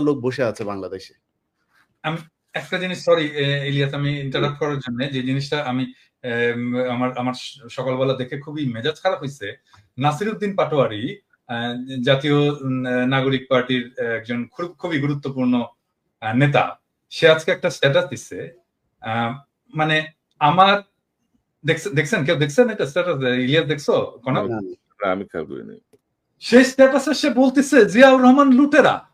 লোক বসে আছে বাংলাদেশে। আমি একটা জিনিস সরি ইলিয়াস আমি ইন্টারাপ্ট করার জন্য যে জিনিসটা আমি আমার আমার সকালবেলা দেখে খুবই মেজাজ খারাপ হয়েছে নাসিরউদ্দিন পাটোয়ারি জাতীয় নাগরিক পার্টির একজন খুব- খুবই গুরুত্বপূর্ণ নেতা। সে আজকে একটা স্ট্যাটাস দিচ্ছে আহ, মানে আমার দেখছেন কেউ দেখছেন এটা স্ট্যাটাস ইলিয়াস দেখছ? কোন আমি খেয়াল করিনি। সেই স্ট্যাটাসে সে বলতেছে জিয়াউর রহমান লুটেরা।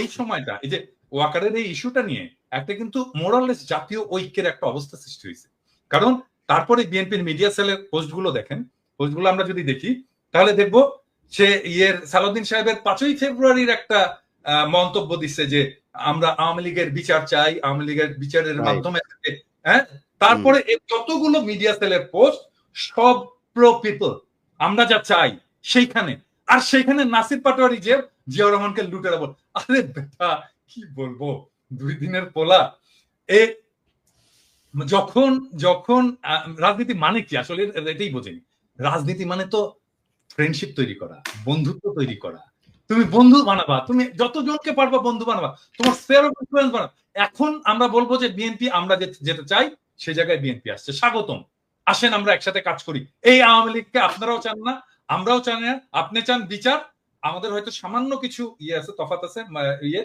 এই সময়টা এই যে ওয়াকারের এই ইস্যুটা নিয়ে একটা কিন্তু মোরালেস জাতীয় ঐক্যের একটা অবস্থা সৃষ্টি হয়েছে। কারণ তারপরে বিএনপির মিডিয়া সেলের পোস্টগুলো দেখেন পোস্টগুলো আমরা যদি দেখি তাহলে দেখব সে ইয়ের সালাউদ্দিন সাহেবের পাঁচই ফেব্রুয়ারির একটা মন্তব্য দিচ্ছে যে আমরা আওয়ামী লীগের বিচার চাই আওয়ামী লীগের বিচারের মাধ্যমে হ্যাঁ? তারপরে যতগুলো মিডিয়া সেলের পোস্ট সব প্রো পিপল আমরা যা চাই সেইখানে। আর সেইখানে নাসির পাটোয়ারি যে জিয়াউর রহমানকে লুটেরা বল আরে বেটা, কি বলব? দুই দিনের পোলা। এ, যখন যখন রাজনীতি মানে কি? আসলে এটাই বোঝেনি। রাজনীতি মানে তো ফ্রেন্ডশিপ তৈরি করা, বন্ধুত্ব তৈরি করা। তুমি বন্ধু বানাবা, তুমি যতজনকে পারবা বন্ধু বানাবা, তোমার স্পেয়ার অফ ইনফ্লুয়েন্স বানাবা। এখন আমরা বলব যে বিএনপি আমরা যেতে চাই, সে জায়গায় বিএনপি আসছে। স্বাগতম। আসেন আমরা একসাথে কাজ করি। এই আওয়ামী লীগকে আপনারাও চান না, আমরাও চান আপনি চান বিচার আমাদের হয়তো সামান্য কিছু ইয়ে আছে তফাত আছে ইয়ে।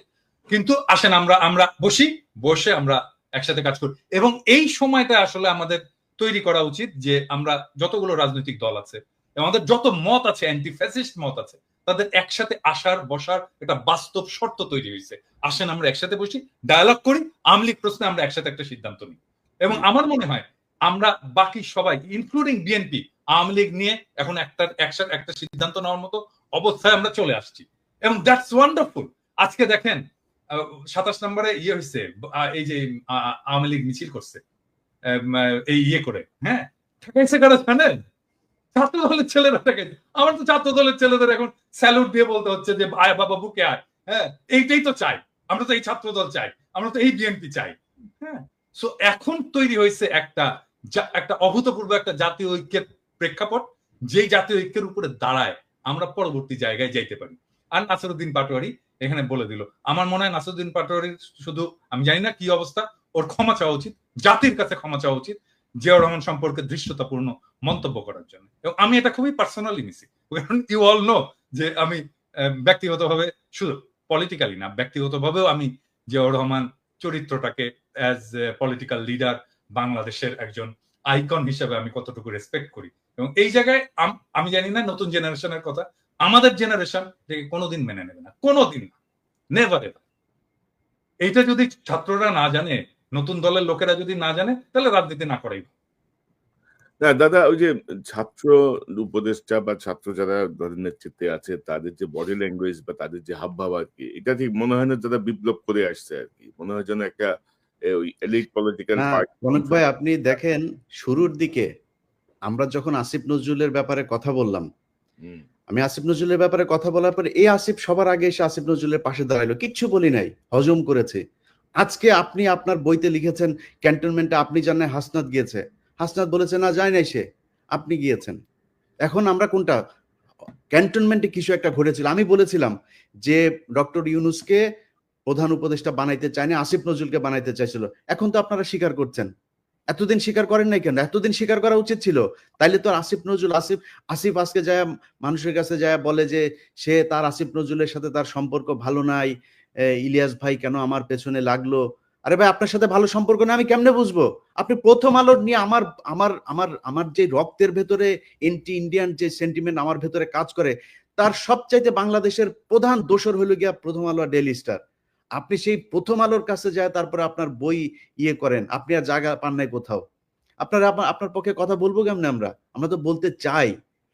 কিন্তু আসেন, আমরা আমরা বসি, বসে আমরা একসাথে কাজ করি। এবং এই সময়টা আসলে আমাদের তৈরি করা উচিত যে আমরা যতগুলো রাজনৈতিক দল আছে আমাদের যত মত আছে অ্যান্টি ফ্যাসিস্ট মত আছে, তাদের একসাথে আসার, বসার একটা বাস্তব শর্ত তৈরি হয়েছে। আসেন, আমরা একসাথে বসি ডায়ালগ করি আমলিক প্রশ্নে আমরা একসাথে একটা সিদ্ধান্ত নিই। এবং আমার মনে হয়, আমরা বাকি সবাই ইনক্লুডিং বিএনপি আওয়ামী লীগ নিয়ে এখন একটা, একসাথে একটা সিদ্ধান্ত নেওয়ার মতো অবস্থায় আমরা চলে আসছি। এবং দ্যাটস ওয়ান্ডারফুল আজকে দেখেন সাতাশ নম্বরে ইয়ে হয়েছে এই যে আওয়ামী লীগ মিছিল করছে এই ইয়ে করে হ্যাঁ? ঠেকাইছে কারা জানেন ছাত্র দলের ছেলেরা ঠেকাইছে আমার তো ছাত্র দলের ছেলেদের এখন স্যালুট দিয়ে বলতে হচ্ছে যে, আয় বাবা, বুকে আয়। হ্যাঁ এইটাই তো চাই। আমরা তো এই ছাত্র দল চাই, আমরা তো এই বিএনপি চাই হ্যাঁ? সো এখন তৈরি হয়েছে একটা একটা অভূতপূর্ব একটা জাতীয় ঐক্যের প্রেক্ষাপট যেই জাতীয় ঐক্যের উপরে দাঁড়ায়, আমরা পরবর্তী জায়গায় যাইতে পারি। আর নাসরুদ্দিন পাটোয়ারি এখানে বলে দিল, আমার মনে হয় নাসরুদ্দিন পাটোয়ারির শুধু, আমি জানি না কি অবস্থা, ওর ক্ষমা চাওয়া উচিত, জাতির কাছে ক্ষমা চাওয়া উচিত, জিয়াউর রহমান সম্পর্কে দৃশ্যতাপূর্ণ মন্তব্য করার জন্য। এবং আমি এটা খুবই পার্সোনালি নিছি কারণ ইউ অল নো যে আমি ব্যক্তিগতভাবে শুধু পলিটিক্যালি না, ব্যক্তিগতভাবেও আমি জিয়াউর রহমান চরিত্রটাকে অ্যাজ পলিটিক্যাল লিডার বাংলাদেশের একজন আইকন হিসেবে আমি কতটুকু রেসপেক্ট করি এবং এই জায়গায় আমি জানি না নতুন জেনারেশনের কথা। আমাদের জেনারেশন থেকে কোনোদিন মেনে নেবে না। কোনোদিন না। নেভার এভার এইটা যদি ছাত্ররা না জানে নতুন দলের লোকেরা যদি না জানে তাহলে রাজনীতি না করাই না দাদা ওই যে ছাত্র উপদেষ্টা বা ছাত্র যারা দলের নেতৃত্বে আছে তাদের যে বডি ল্যাঙ্গুয়েজ বা তাদের যে হাবভাব আর কি এটা ঠিক মনে হয় না যারা বিপ্লব করে আসছে আর কি। মনে হয় যেন একটা ওই এলিট পলিটিক্যাল কনক ভাই আপনি দেখেন শুরুর দিকে আমরা যখন আসিফ নজরুলের ব্যাপারে কথা বললাম আমি আসিফ নজরুলের ব্যাপারে কথা বলার পরে এই আসিফ সবার আগে এসে আসিফ নজরুলের পাশে দাঁড়াইলো। কিচ্ছু বলি নাই হজম করেছে। আজকে আপনি আপনার বইতে লিখেছেন ক্যান্টনমেন্টে আপনি জানেন হাসনাত গিয়েছে। হাসনাত বলেছে না যায় নাই সে। আপনি গিয়েছেন। এখন আমরা কোনটা? ক্যান্টনমেন্টে কিছু একটা ঘটেছিল। আমি বলেছিলাম যে ডক্টর ইউনুসকে প্রধান উপদেষ্টা বানাইতে চায়নি আসিফ নজরুলকে বানাইতে চাইছিল। এখন তো আপনারা স্বীকার করছেন। এতদিন স্বীকার করেন নাই কেন? এতদিন স্বীকার করা উচিত ছিল। তাইলে তো আসিফ নজরুল, আসিফ আসিফ আজকে যায় মানুষের কাছে যায় বলে যে, সে তার আসিফ নজরুলের সাথে তার সম্পর্ক ভালো নাই ইলিয়াস ভাই কেন আমার পেছনে লাগল? আরে ভাই, আপনার সাথে ভালো সম্পর্ক না, আমি কেমনে বুঝব? আপনি প্রথম আলোর নিয়ে আমার আমার আমার আমার যে রক্তের ভেতরে এন্টি ইন্ডিয়ান যে সেন্টিমেন্ট আমার ভেতরে কাজ করে, তার সবচাইতে বাংলাদেশের প্রধান দোষর হলো গিয়া প্রথম আলো ডেইলি স্টার আপনি সেই প্রথম আলোর কাছে যায়, তারপরে আপনার বই ইয়ে করেন। আপনি আর জায়গা পান নাই কোথাও। আপনার আপনার পক্ষে কথা বলব কেমনে আমরা? আমরা তো বলতে চাই।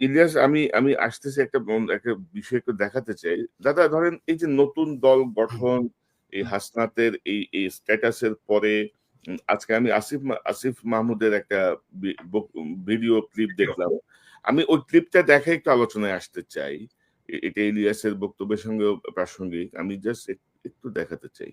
ইলিয়াস আমি আমি আসতেছি একটা একটা বিষয় একটু দেখাতে চাই। দাদা ধরেন এই যে নতুন দল গঠন এই হাসনাতের এই এই স্ট্যাটাসের পরে আজকে আমি আসিফ আসিফ মাহমুদের একটা ভিডিও ক্লিপ দেখলাম। আমি ওই ক্লিপটা দেখে একটু আলোচনায় আসতে চাই। এটা ইলিয়াসের বক্তব্যের সঙ্গে প্রাসঙ্গিক। আমি জাস্ট একটু দেখাতে চাই।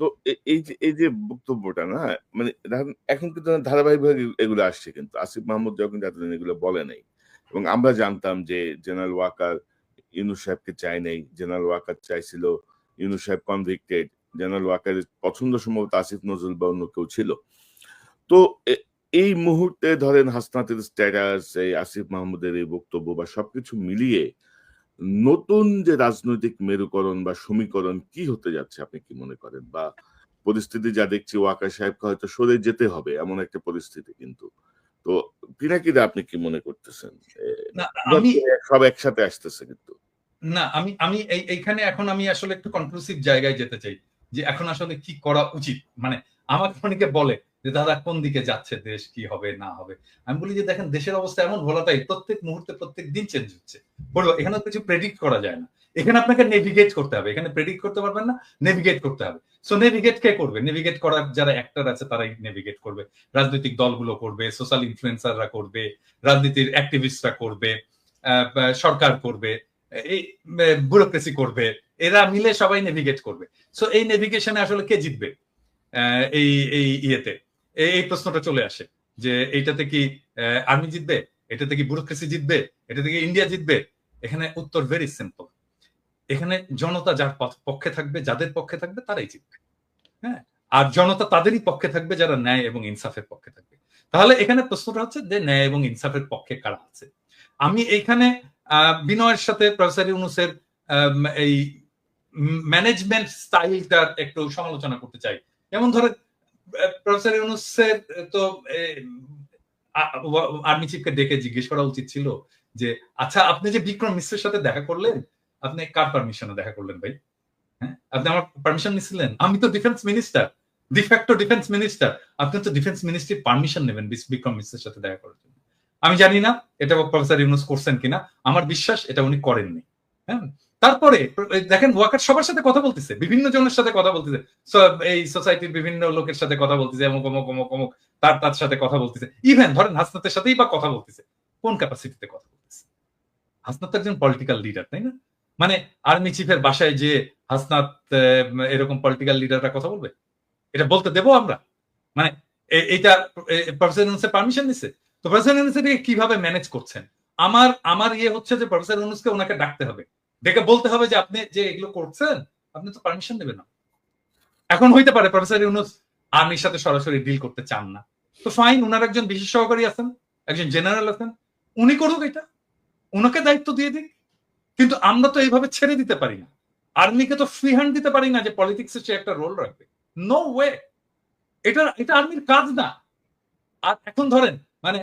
তো এই যে এই যে বক্তব্যটা, না? মানে এখন কিন্তু ধারাবাহিকভাবে এগুলো আসছে কিন্তু। আসিফ মাহমুদ যখন এতদিন এগুলো বলে নাই, এবং আমরা জানতাম যে জেনারেল ওয়াকার ইউনু সাহেবকে চাই নাই, জেনারেল ওয়াকার চাইছিল ইউনুস সাহেব কনভিক্টেড, জেনারেল ওয়াকারের পছন্দ সম্ভবত আসিফ নজরুল বা অন্য কেউ ছিল। তো এই মুহূর্তে ধরেন হাসনাতের স্ট্যাটাস এই আসিফ মাহমুদের এই বক্তব্য বা সবকিছু মিলিয়ে নতুন যে রাজনৈতিক মেরুকরণ বা সমীকরণ কি হতে যাচ্ছে আপনি কি মনে করেন? বা পরিস্থিতি যা দেখছি ওয়াকা সাহেবকে হয়তো সরে যেতে হবে এমন একটা পরিস্থিতি কিন্তু। তো পিনাকিদা আপনি কি মনে করতেছেন? সব একসাথে আসতেছে কিন্তু। না আমি আমি এই এইখানে এখন আমি আসলে একটু কনক্লুসিভ জায়গায় যেতে চাই যে এখন আসলে কি করা উচিত? মানে আমাকে অনেকে বলে যে, দাদা, কোন দিকে যাচ্ছে? দেশ কি হবে, না হবে? আমি বলি যে, দেখেন, দেশের অবস্থা এমন ভোলাটাই প্রত্যেক মুহূর্তে প্রত্যেক দিন চেঞ্জ হচ্ছে। বলব, এখানে কিছু প্রেডিক্ট করা যায় না। এখানে আপনাকে নেভিগেট করতে হবে। এখানে প্রেডিক্ট করতে পারবেন না নেভিগেট করতে হবে। সো নেভিগেট কে করবে? নেভিগেট করার যারা অ্যাক্টর আছে, তারাই নেভিগেট করবে। রাজনৈতিক দলগুলো করবে সোশ্যাল ইনফ্লুয়েন্সাররা করবে, রাজনীতির অ্যাক্টিভিস্টরা করবে সরকার করবে, এই ব্যুরোক্রেসি করবে, এরা মিলে সবাই নেভিগেট করবে। সো এই নেভিগেশনে আসলে কে জিতবে? এই এই ইয়েতে। এই প্রশ্নটা চলে আসে যে এইটাতে কি আর্মি জিতবে? এটাতে কি ব্যুরোক্রেসি জিতবে? এটাতে কি ইন্ডিয়া জিতবে? এখানে উত্তর ভেরি সিম্পল এখানে জনতা যার পক্ষে থাকবে যাদের পক্ষে থাকবে তারাই জিতবে। হ্যাঁ? আর জনতা তাদেরই পক্ষে থাকবে যারা ন্যায় এবং ইনসাফের পক্ষে থাকবে। তাহলে এখানে প্রশ্নটা হচ্ছে যে ন্যায় এবং ইনসাফের পক্ষে কারা আছে? আমি এইখানে আহ, বিনয়ের সাথে প্রফেসর ইউনুসের এই ম্যানেজমেন্ট স্টাইলটার একটু সমালোচনা করতে চাই। যেমন ধরে প্রফেসর ইউনুসের তো আর্মি চিফকে ডেকে জিজ্ঞেস করা উচিত ছিল যে আচ্ছা আপনি যে বিক্রম মিশ্রের সাথে দেখা করলেন, আপনি কার পারমিশনে দেখা করলেন ভাই? হ্যাঁ? আপনি আমার পারমিশন নিছিলেন। আমি তো defence minister de facto defence minister আপনি তো ডিফেন্স মিনিস্ট্রির পারমিশন নেবেন বিক্রম মিশ্রের সাথে দেখা করার জন্য। আমি জানি না এটা প্রফেসর ইউনুস করছেন কিনা। আমার বিশ্বাস এটা উনি করেননি। হ্যাঁ? তারপরে দেখেন ওয়াকার সবার সাথে কথা বলতেছে, বিভিন্ন জনের সাথে কথা বলতেছে। এই সোসাইটির বিভিন্ন লোকের সাথে কথা বলতেছে, অমুক অমুক অমুক অমুক, তার তার সাথে কথা বলতেছে। ইভেন ধরেন হাসনাতের সাথেই বা কথা বলতেছে, কোন ক্যাপাসিটিতে কথা বলতেছে? হাসনাত একজন পলিটিক্যাল লিডার তাই না? মানে আর্মি চিফের বাসায় যে হাসনাত এরকম পলিটিক্যাল লিডাররা কথা বলবে? এটা বলতে দেবো আমরা। মানে এইটা প্রফেসর পারমিশন দিছে। তো প্রফেসর কীভাবে ম্যানেজ করছেন? আমার আমার ইয়ে হচ্ছে যে প্রফেসর ইউনুসকে ওনাকে ডাকতে হবে। ডেকে বলতে হবে যে আপনি যে এগুলো করছেন, আপনি তো পারমিশন নেবেন না। এখন হইতে পারে, প্রফেসর ইউনুস, আর্মির সাথে সরাসরি ডিল করতে চান না। তো ফাইন, উনার একজন বিশেষ সহকারী আছেন, একজন জেনারেল আছেন, উনি করুক এটা। উনাকে দায়িত্ব দিয়ে দিক। কিন্তু আমরা তো এইভাবে ছেড়ে দিতে পারি না। আর্মিকে তো ফ্রি হ্যান্ড দিতে পারি না যে পলিটিক্সে সে একটা রোল রাখবে। নো ওয়ে এটা এটা আর্মির কাজ না। আর এখন ধরেন মানে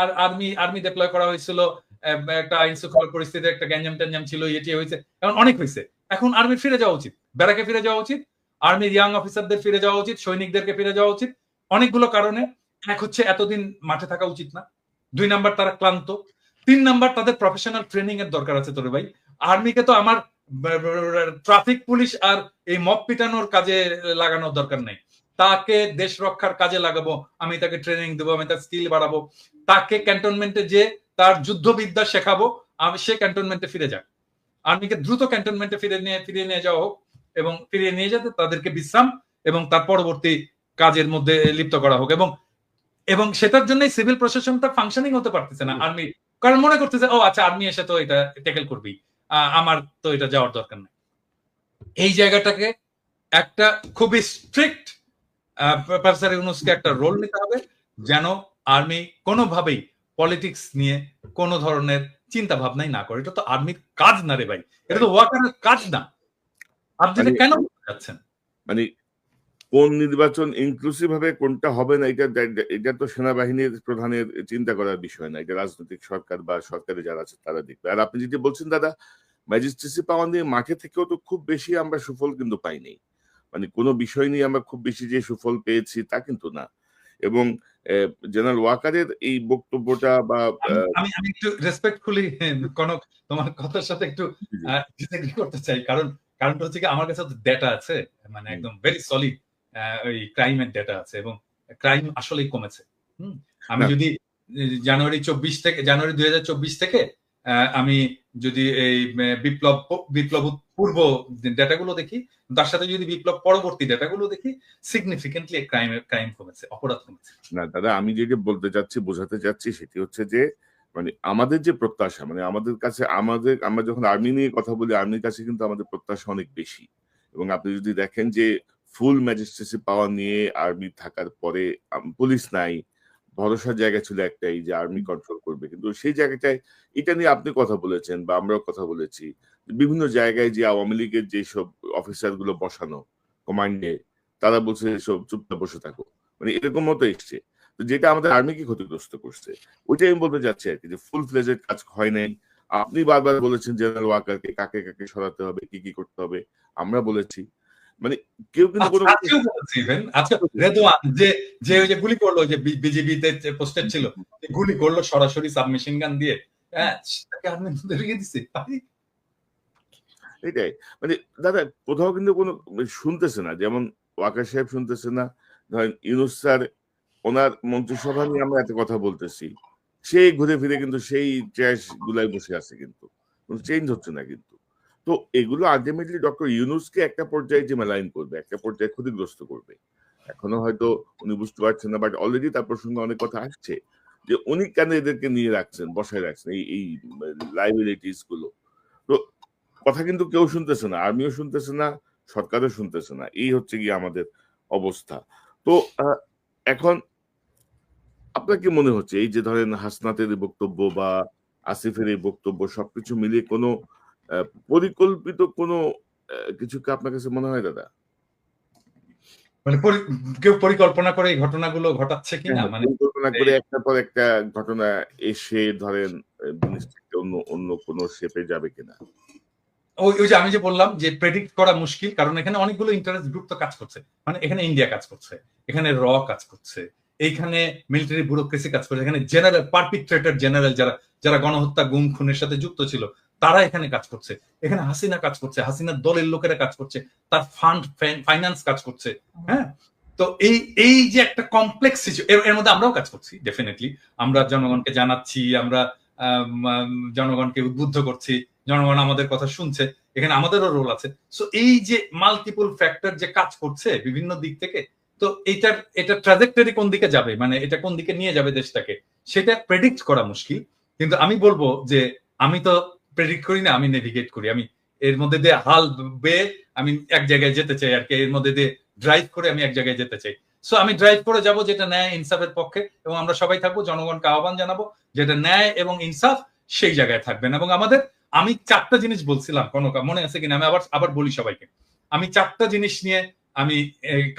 আর আর্মি আর্মি ডিপ্লয় করা হয়েছিল একটা আইন শৃঙ্খলা পরিস্থিতি একটা গ্যাঞ্জাম ট্যাঞ্জাম ছিল এটি হয়েছে। এখন অনেক হয়েছে। এখন আর্মির ফিরে যাওয়া উচিত, ব্যারাকে ফিরে যাওয়া উচিত আর্মির ইয়াং অফিসারদের ফিরে যাওয়া উচিত, সৈনিকদেরকে ফিরে যাওয়া উচিত। অনেকগুলো কারণে এক হচ্ছে এতদিন মাঠে থাকা উচিত না, দুই নাম্বার তারা ক্লান্ত, তিন নাম্বার তাদের প্রফেশনাল ট্রেনিং এর দরকার আছে তোরে ভাই। আর্মিকে তো আমার ট্রাফিক পুলিশ আর এই মপ পিটানোর কাজে লাগানোর দরকার নেই। তাকে দেশ রক্ষার কাজে লাগাবো, আমি তাকে ট্রেনিং দেবো, আমি তার স্কিল বাড়াবো। তাকে ক্যান্টনমেন্টে যে তার যুদ্ধবিদ্যা শেখাবো আমি সে ক্যান্টনমেন্টে ফিরে যাক আর্মিকে দ্রুত ক্যান্টনমেন্টে ফিরে নিয়ে ফিরিয়ে নিয়ে যাওয়া হোক এবং ফিরিয়ে নিয়ে যেতে তাদেরকে বিশ্রাম এবং তার পরবর্তী কাজের মধ্যে লিপ্ত করা হোক এবং এবং সেটার জন্যই সিভিল প্রশাসনটা ফাংশনিং হতে পারতেছে না। আর্মি কারণ মনে করতেছে ও আচ্ছা আর্মি এসে তো এটা ট্যাকেল করবি। আহ, আমার তো এটা যাওয়ার দরকার নেই। এই জায়গাটাকে একটা খুবই স্ট্রিক্ট একটা রোল নিতে হবে যেন আর্মি কোনোভাবেই পলিটিক্স নিয়ে কোনো ধরনের চিন্তা ভাবনাই না করে। এটা তো আর্মির কাজ না রে ভাই। এটা তো ওয়াকারের কাজ না। আপনি মানে- কেন চাচ্ছেন মানে কোন নির্বাচন ইনক্লুসিভ হবে কোনটা হবে না এটা এটা তো সেনাবাহিনীর প্রধানের চিন্তা করার বিষয় না। এটা রাজনৈতিক সরকার বা সরকারে যারা আছে তারা দেখবে। আর আপনি যেটি বলছেন দাদা ম্যাজিস্ট্রেসি পাওয়া নিয়ে মাঠে থেকেও তো খুব বেশি আমরা সুফল কিন্তু পাইনি। মানে কোনো বিষয় নিয়ে আমরা খুব বেশি যে সুফল পেয়েছি তা কিন্তু না। এবং জেনারেল ওয়াকারের এই বক্তব্যটা বা আমি- আমি একটু রেসপেক্টফুলি কনক তোমার কথার সাথে একটু। ডিসএগ্রি করতে চাই। কারণ কারণটা হচ্ছে কি আমার কাছে তো ডেটা আছে মানে একদম ভেরি সলিড ওই ক্রাইমের ডেটা আছে এবং ক্রাইম আসলেই কমেছে। হুম? আমি যদি জানুয়ারি চব্বিশ থেকে জানুয়ারি দুই হাজার চব্বিশ থেকে আমি যদি এই বিপ্লব বিপ্লব পূর্ব ডেটাগুলো দেখি, তার সাথে যদি বিপ্লব পরবর্তী ডেটাগুলো দেখি সিগনিফিকেন্টলি ক্রাইম ক্রাইম কমেছে, অপরাধ কমেছে। না, দাদা, আমি যেটা বলতে চাচ্ছি, বোঝাতে চাচ্ছি, সেটি হচ্ছে যে মানে আমাদের যে প্রত্যাশা মানে আমাদের কাছে, আমাদের, আমরা যখন আর্মি নিয়ে কথা বলি আর্মির কাছে কিন্তু আমাদের প্রত্যাশা অনেক বেশি। এবং আপনি যদি দেখেন যে ফুল ম্যাজিস্ট্রেসি পাওয়া নিয়ে আর্মি থাকার পরে পুলিশ নাই ভরসার জায়গা ছিল একটাই যে আর্মি কন্ট্রোল করবে। কিন্তু সেই জায়গাটায় এটা নিয়ে আপনি কথা বলেছেন বা আমরাও কথা বলেছি। বিভিন্ন জায়গায় যে আওয়ামী লীগের যেসব অফিসারগুলো বসানো কমান্ডে তারা বলছে সব চুপচাপ বসে থাকো। মানে এরকম মতো এসছে। যেটা আমাদের আর্মিকে ক্ষতিগ্রস্ত করছে ওইটাই আমি বলতে চাচ্ছি আর কি যে ফুল ফ্লেজের কাজ হয় নাই। আপনি বারবার বলেছেন জেনারেল ওয়াকারকে কাকে কাকে সরাতে হবে কি কি করতে হবে আমরা বলেছি। মানে কেউ কিন্তু কোনো আজকেও বলেছি রেদওয়ান যে যে ওই যে গুলি করল যে বিজেপিতে পোস্টেড ছিল গুলি করল সরাসরি সাবমেশিন গান দিয়ে। হ্যাঁ তাকে আর্মি ধরিয়ে দিছে। এটাই মানে দাদা কোথাও কিন্তু কোনো শুনতেছে না। যেমন ওয়াকার সাহেব শুনতেছে না। ধরেন ইউনুস স্যার ওনার মন্ত্রিসভা নিয়ে আমরা এত কথা বলতেছি। সেই ঘুরে ফিরে কিন্তু সেই চ্যাস গুলাই বসে আছে কিন্তু। চেঞ্জ হচ্ছে না কিন্তু। তো এগুলো আলটিমেটলি ডক্টর ইউনুসকে একটা পর্যায়ে যে মেলাইন করবে, একটা পর্যায়ে ক্ষতিগ্রস্ত করবে। এখনও হয়তো উনি বুঝতে পারছেন না বাট অলরেডি তার প্রসঙ্গে অনেক কথা আসছে যে উনি কেন এদেরকে নিয়ে রাখছেন, বসায় রাখছেন এই এই লাইবিলিটিসগুলো। তো কথা কিন্তু কেউ শুনতেছে না, আর্মিও শুনতেছে না, সরকারও শুনতেছে না। এই হচ্ছে গিয়ে আমাদের অবস্থা। তো এখন আপনার কি মনে হচ্ছে? এই যে ধরেন হাসনাতের বক্তব্য বা আসিফের এই বক্তব্য সবকিছু মিলিয়ে কোনো পরিকল্পিত কোনো কিছু কি আপনার কাছে মনে হয় দাদা? মানে কেউ পরিকল্পনা করে এই ঘটনাগুলো ঘটাচ্ছে কিনা মানে পরিকল্পনা করে একটা পর একটা ঘটনা এসে ধরেন অন্য অন্য কোনো শেপে যাবে কিনা ওই ওই যে আমি যে বললাম যে প্রেডিক্ট করা মুশকিল কারণ এখানে অনেকগুলো ইন্টারেস্ট গ্রুপ তো কাজ করছে। মানে এখানে ইন্ডিয়া কাজ করছে এখানে র কাজ করছে এইখানে মিলিটারি ব্যুরোক্রেসি কাজ করছে এখানে জেনারেল পারপিট্রেটর জেনারেল যারা যারা গণহত্যা গুম খুনের সাথে যুক্ত ছিল তারা এখানে কাজ করছে। এখানে হাসিনা কাজ করছে হাসিনার দলের লোকেরা কাজ করছে তার ফান্ড ফাইন্যান্স কাজ করছে হ্যাঁ? তো এই এই যে একটা কমপ্লেক্স এর মধ্যে আমরাও কাজ করছি ডেফিনেটলি আমরা জনগণকে জানাচ্ছি আমরা আম, আম, জনগণকে উদ্বুদ্ধ করছি জনগণ আমাদের কথা শুনছে এখানে আমাদেরও রোল আছে। সো এই যে মাল্টিপল ফ্যাক্টর যে কাজ করছে বিভিন্ন দিক থেকে তো এইটার এটা ট্রাজেক্টরি কোন দিকে যাবে? মানে এটা কোন দিকে নিয়ে যাবে দেশটাকে? সেটা প্রেডিক্ট করা মুশকিল। কিন্তু আমি বলব যে আমি তো প্রেডিক্ট করি না, আমি নেভিগেট করি। আমি এর মধ্যে দিয়ে হাল বেয়ে আমি এক জায়গায় যেতে চাই আর কি, এর মধ্যে দিয়ে ড্রাইভ করে আমি এক জায়গায় যেতে চাই। সো আমি ড্রাইভ করে যাব যেটা ন্যায় ইনসাফের পক্ষে এবং আমরা সবাই থাকব, জনগণকে আহ্বান জানাব যেটা ন্যায় এবং ইনসাফ সেই জায়গায় থাকবেন এবং আমাদের, আমি চারটা জিনিস বলছিলাম, কোনো মনে আছে কিনা? আমি আবার আবার বলি সবাইকে। আমি চারটা জিনিস নিয়ে আমি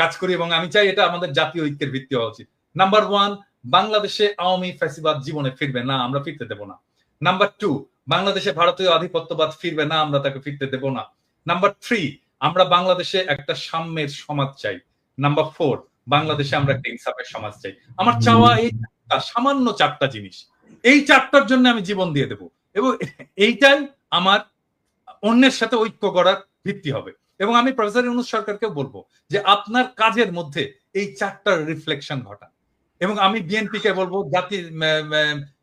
কাজ করি এবং আমি চাই এটা আমাদের জাতীয় ঐক্যের ভিত্তি হওয়া উচিত। নাম্বার ওয়ান বাংলাদেশে আওয়ামী ফ্যাসিবাদ জীবনে ফিরবে না, আমরা ফিরতে দেব না। নাম্বার টু বাংলাদেশে ভারতীয় আধিপত্যবাদ ফিরবে না আমরা তাকে ফিরতে দেব না। নাম্বার থ্রি আমরা বাংলাদেশে একটা সাম্যের সমাজ চাই। নাম্বার ফোর বাংলাদেশে আমরা একটা ইনসাফের সমাজ চাই। আমার চাওয়া এই সামান্য চারটা জিনিস। এই চারটার জন্য আমি জীবন দিয়ে দেব। এবং এইটাই আমার অন্যের সাথে ঐক্য করার ভিত্তি হবে। এবং আমি প্রফেসর ইউনুস সরকারকেও বলব যে আপনার কাজের মধ্যে এই চারটার রিফ্লেকশন ঘটান এবং আমি বিএনপি কে বলব জাতি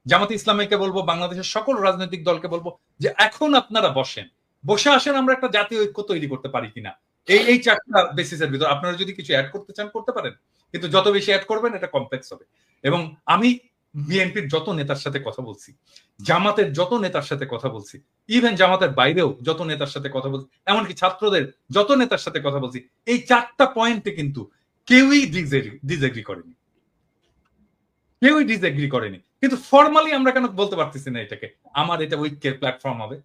জামাত ইসলামীকে বলব, বাংলাদেশের সকল রাজনৈতিক দলকে বলব যে এখন আপনারা বসেন। বসে আসেন, আমরা একটা জাতীয় ঐক্য তৈরি করতে পারি কিনা। এই এই চারটা বেসিসের ভিতর আপনারা যদি কিছু অ্যাড করতে চান, করতে পারেন। কিন্তু যত বেশি অ্যাড করবেন, এটা কমপ্লেক্স হবে। এবং আমি বিএনপির যত নেতার সাথে কথা বলছি, জামাতের যত নেতার সাথে কথা বলছি ইভেন জামাতের বাইরেও যত নেতার সাথে কথা বলছি, এমনকি ছাত্রদের যত নেতার সাথে কথা বলছি, এই চারটা পয়েন্টে কিন্তু কেউই ডিজেগ্রি করেনি। কেউই ডিসএগ্রি করেনি। কিন্তু ফর্মালি আমরা কেন বলতে পারতেছি না এটাকে? আমার এটা ঐক্যের প্ল্যাটফর্ম হবে।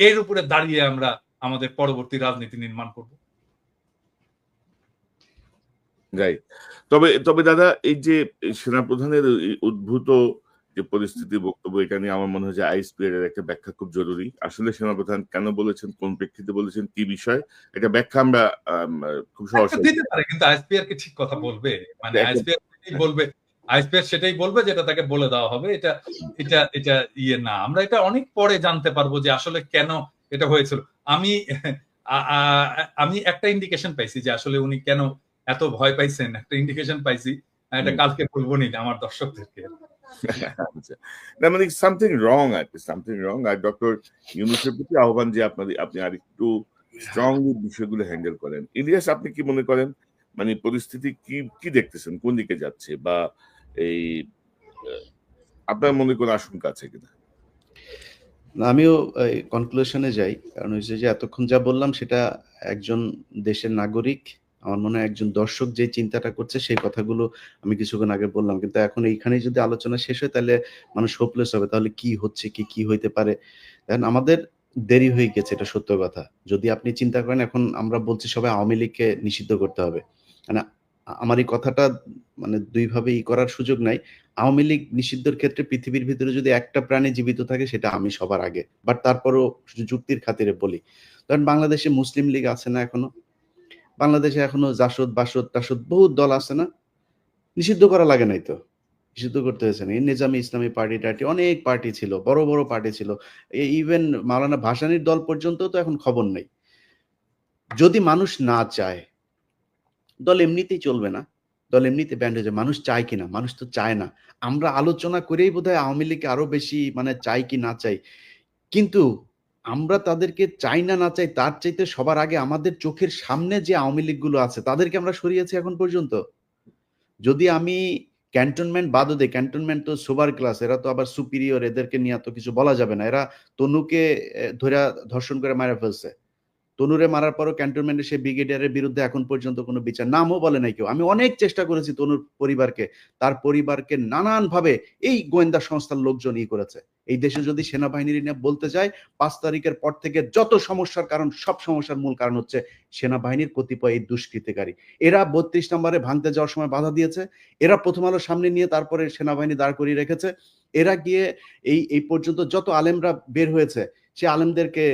এর উপরে দাঁড়িয়ে আমরা আমাদের পরবর্তী রাজনীতি নির্মাণ করব। রাইট তবে তবে দাদা এই যে সেনাপ্রধানের উদ্ভূত যে পরিস্থিতি বক্তব্য এটা নিয়ে আমার মনে হয় যে আইএসপিআর এর একটা ব্যাখ্যা খুব জরুরি। আসলে সেনাপ্রধান কেন বলেছেন কোন প্রেক্ষিতে বলেছেন কি বিষয় এটা ব্যাখ্যা আমরা আম, খুব সহজ দিতে পারে কিন্তু আইএসপিআর কে ঠিক কথা বলবে। মানে। আইএসপিআর বলবে। আইএসপিআর সেটাই বলবে যেটা তাকে বলে দেওয়া হবে। এটা এটা এটা ইয়ে না। আমরা এটা অনেক পরে জানতে পারব যে আসলে কেন এটা হয়েছিল। আমি আমি একটা ইন্ডিকেশন পাইছি যে আসলে উনি কেন এত ভয় পাইছেন। একটা ইন্ডিকেশন পাইছি। এটা কালকে বলব নি আমার দর্শকদেরকে। আচ্ছা। না মানে সামথিং রং আর কি সামথিং রং আর ডক্টর ইউনুসের প্রতি আহ্বান যে আপনাদের আপনি আর একটু স্ট্রংলি বিষয়গুলো হ্যান্ডেল করেন। ইলিয়াস আপনি কি মনে করেন? মানে পরিস্থিতি কি কি দেখতেছেন? কোন দিকে যাচ্ছে? বা এই আপনার মনে কোনো আশঙ্কা আছে কিনা? আমিও কনক্লুশনে যাই। কারণ হচ্ছে যে এতক্ষণ যা বললাম, সেটা একজন দেশের নাগরিক, আমার মনে হয় একজন দর্শক যে চিন্তাটা করছে, সেই কথাগুলো আমি কিছুক্ষণ আগে বললাম। কিন্তু এখন এইখানে যদি আলোচনা শেষ হয়, তাহলে মানুষ হোপলেস হবে। তাহলে কি হচ্ছে, কি কি হইতে পারে? দেখেন আমাদের দেরি হয়ে গেছে, এটা সত্য কথা। যদি আপনি চিন্তা করেন, এখন আমরা বলছি সবাই আওয়ামী লীগকে নিষিদ্ধ করতে হবে। মানে আমার এই কথাটা মানে দুইভাবে ই করার সুযোগ নাই। আওয়ামী লীগ নিষিদ্ধের ক্ষেত্রে পৃথিবীর ভিতরে যদি একটা প্রাণী জীবিত থাকে, সেটা আমি সবার আগে। বাট তারপরও যুক্তির খাতিরে বলি। কারণ বাংলাদেশে মুসলিম লীগ আছে না এখনও? বাংলাদেশে এখনও জাসদ, বাসদ টাসদ বহুত দল আছে না? নিষিদ্ধ করা লাগে নাই তো? নিষিদ্ধ করতে হয়েছে না। নিজামী ইসলামী পার্টি টার্টি অনেক পার্টি ছিল, বড় বড় পার্টি ছিল। ইভেন মাওলানা ভাসানির দল পর্যন্ত তো এখন খবর নেই। যদি মানুষ না চায় দল এমনিতেই চলবে না। দল এমনিতে ব্যান্ড হয়ে যায় মানুষ চায় কিনা মানুষ তো চায় না। আমরা আলোচনা করেই বোধহয় আওয়ামী লীগ আরও বেশি মানে চাই কি না চাই। কিন্তু আমরা তাদেরকে চাই না না চাই, তার চাইতে সবার আগে আমাদের চোখের সামনে যে আওয়ামী লীগগুলো আছে, তাদেরকে আমরা সরিয়েছি এখন পর্যন্ত। যদি আমি ক্যান্টনমেন্ট বাদও দেই ক্যান্টনমেন্ট তো সুপার ক্লাস এরা তো আবার সুপিরিয়র এদেরকে নিয়ে তো কিছু বলা যাবে না। এরা তনুকে ধরে ধর্ষণ করে মারা ফেলছে। তনুরে মারার পরও ক্যান্টনমেন্টের সেই ব্রিগেডিয়ারের বিরুদ্ধে এখন পর্যন্ত কোনো বিচার নামও বলে নাই কেউ। আমি অনেক চেষ্টা করেছি তনুর পরিবারকে, তার পরিবারকে নানান ভাবে এই গোয়েন্দা সংস্থার লোকজন ই করেছে। এই দেশে যদি সেনাবাহিনীর নিয়ে বলতে চায় পাঁচ তারিখের পর থেকে যত সমস্যার কারণ, সব সমস্যার মূল কারণ হচ্ছে সেনাবাহিনীর কতিপয় এই দুষ্কৃতিকারী। এরা বত্রিশ নম্বরে ভাঙতে যাওয়ার সময় বাধা দিয়েছে। এরা প্রথম আলো সামনে নিয়ে তারপরে সেনাবাহিনী দাঁড় করিয়ে রেখেছে। এরা গিয়ে এই এই পর্যন্ত যত আলেমরা বের হয়েছে, সে আলেমদেরকে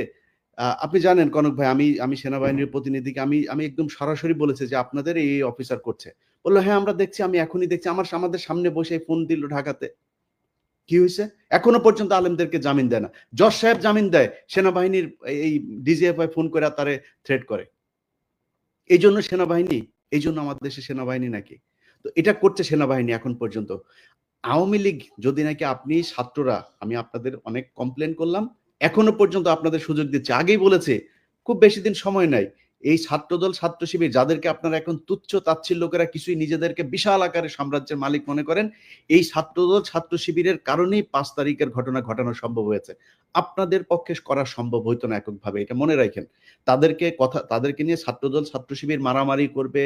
আপনি জানেন কনক ভাই, আমি আমি সেনাবাহিনীর প্রতিনিধিকে, আমি আমি একদম সরাসরি বলেছি যে আপনাদের এই অফিসার করছে। বলল হ্যাঁ আমরা দেখছি, আমি এখনই দেখছি। আমার, আমাদের সামনে বসে ফোন দিল ঢাকাতে। কি হয়েছে? এখনও পর্যন্ত আলেমদেরকে জামিন দেয় না। জজ সাহেব জামিন দেয়, সেনাবাহিনীর এই ডিজিএফআই ফোন করে তারে থ্রেট করে। এই জন্য সেনাবাহিনী, এই জন্য আমাদের দেশে সেনাবাহিনী নাকি। তো এটা করছে সেনাবাহিনী এখন পর্যন্ত। আওয়ামী লীগ, যদি নাকি আপনি ছাত্ররা, আমি আপনাদের অনেক কমপ্লেন করলাম এখনও পর্যন্ত আপনাদের সুযোগ দিচ্ছে। আগেই বলেছে, খুব বেশি দিন সময় নাই। এই ছাত্রদল, ছাত্র শিবির যাদেরকে আপনারা এখন তুচ্ছ, তাচ্ছিল্য লোকেরা কিছুই নিজেদেরকে বিশাল আকারে সাম্রাজ্যের মালিক মনে করেন, এই ছাত্রদল, ছাত্র শিবিরের কারণেই পাঁচ তারিখের ঘটনা ঘটানো সম্ভব হয়েছে। আপনাদের পক্ষে করা সম্ভব হইতো না এককভাবে, এটা মনে রাখেন। তাদেরকে কথা, তাদেরকে নিয়ে ছাত্রদল, ছাত্র শিবির মারামারি করবে,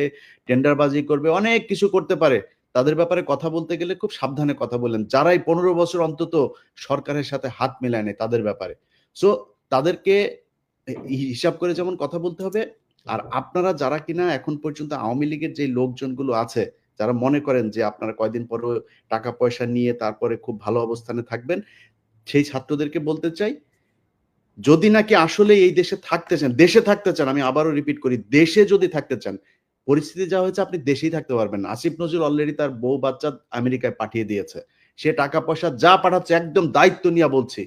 টেন্ডারবাজি করবে, অনেক কিছু করতে পারে। তাদের ব্যাপারে কথা বলতে গেলে খুব সাবধানে কথা বললেন যারাই পনেরো বছর অন্তত সরকারের সাথে হাত মেলায় নেয় তাদের ব্যাপারে। সো তাদেরকে হিসাব করে যেমন কথা বলতে হবে। আর আপনারা যারা কিনা এখন পর্যন্ত আওয়ামী লীগের যে লোকজনগুলো আছে, যারা মনে করেন যে আপনারা কয়দিন পরে টাকা পয়সা নিয়ে তারপরে খুব ভালো অবস্থানে থাকবেন, সেই ছাত্রদেরকে বলতে চাই, যদি নাকি আসলে এই দেশে থাকতে চান, দেশে থাকতে চান, আমি আবারও রিপিট করি, দেশে যদি থাকতে চান পরিস্থিতি যা হয়েছে আপনি দেশেই থাকতে পারবেন না। আসিফ নজরুল অলরেডি তার বউ বাচ্চা আমেরিকায় পাঠিয়ে দিয়েছে। সে টাকা পয়সা যা পাঠাচ্ছে, একদম দায়িত্ব নিয়ে বলছি,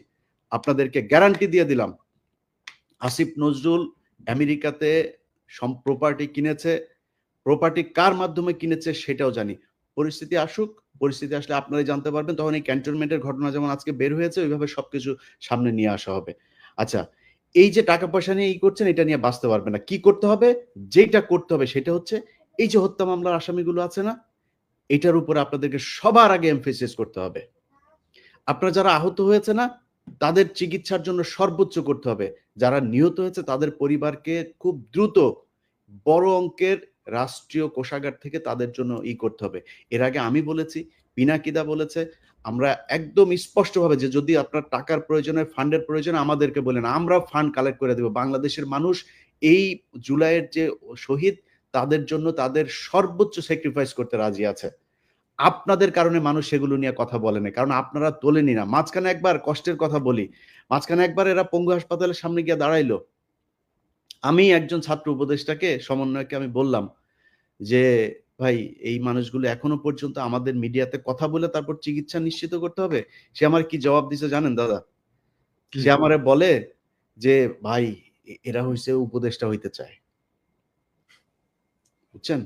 আপনাদেরকে গ্যারান্টি দিয়ে দিলাম। আসিফ নজরুল আমেরিকাতে সম প্রপার্টি কিনেছে। প্রপার্টি কার মাধ্যমে কিনেছে সেটাও জানি। পরিস্থিতি আসুক, পরিস্থিতি আসলে আপনারাই জানতে পারবেন। তখন এই ক্যান্টনমেন্টের ঘটনা যেমন আজকে বের হয়েছে, ওইভাবে সবকিছু সামনে নিয়ে আসা হবে। আচ্ছা এই যে টাকা পয়সা নিয়ে ই করছেন, এটা নিয়ে বাঁচতে পারবে না। কি করতে হবে? যেটা করতে হবে সেটা হচ্ছে, এই যে হত্যা মামলার আসামিগুলো আছে না, এটার উপরে আপনাদেরকে সবার আগে এমফেসিস করতে হবে। আপনারা যারা আহত হয়েছে না, তাদের চিকিৎসার জন্য সর্বোচ্চ করতে হবে। যারা নিহত হয়েছে, তাদের পরিবারকে খুব দ্রুত বড় অঙ্কের রাষ্ট্রীয় কোষাগার থেকে তাদের জন্য ই করতে হবে। এর আগে আমি বলেছি, পিনাকিদা বলেছে আমরা একদম স্পষ্টভাবে যে যদি আপনার টাকার প্রয়োজনে, ফান্ডের প্রয়োজনে আমাদেরকে বলেন আমরা ফান্ড কালেক্ট করে দেব। বাংলাদেশের মানুষ এই জুলাইয়ের যে শহীদ, তাদের জন্য তাদের সর্বোচ্চ স্যাক্রিফাইস করতে রাজি আছে। আপনাদের কারণে মানুষ সেগুলো নিয়ে কথা বলে না, কারণ আপনারা তোলেনি না। মাঝখানে একবার কষ্টের কথা বলি, মাঝখানে একবার এরা পঙ্গু হাসপাতালের সামনে গিয়ে দাঁড়াইলো। আমি একজন ছাত্র উপদেষ্টাকে, সমন্বয়কে আমি বললাম যে ভাই এই মানুষগুলো এখনও পর্যন্ত আমাদের মিডিয়াতে কথা বলে তারপর চিকিৎসা নিশ্চিত করতে হবে? সে আমার কি জবাব দিছে জানেন দাদা? সে আমারে বলে যে ভাই এরা হইছে উপদেষ্টা হইতে চায়। বুঝছেন?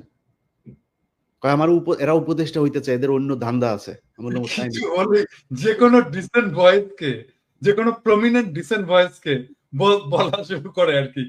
কয় আমার উপ এরা উপদেষ্টা হইতে চায় এদের অন্য ধান্দা আছে। যে কোনো ডিসেন্ট ভয়েস কে যে কোনো প্রমিনেন্ট ডিসেন্ট ভয়েস কে বলা শুরু করে আর কি।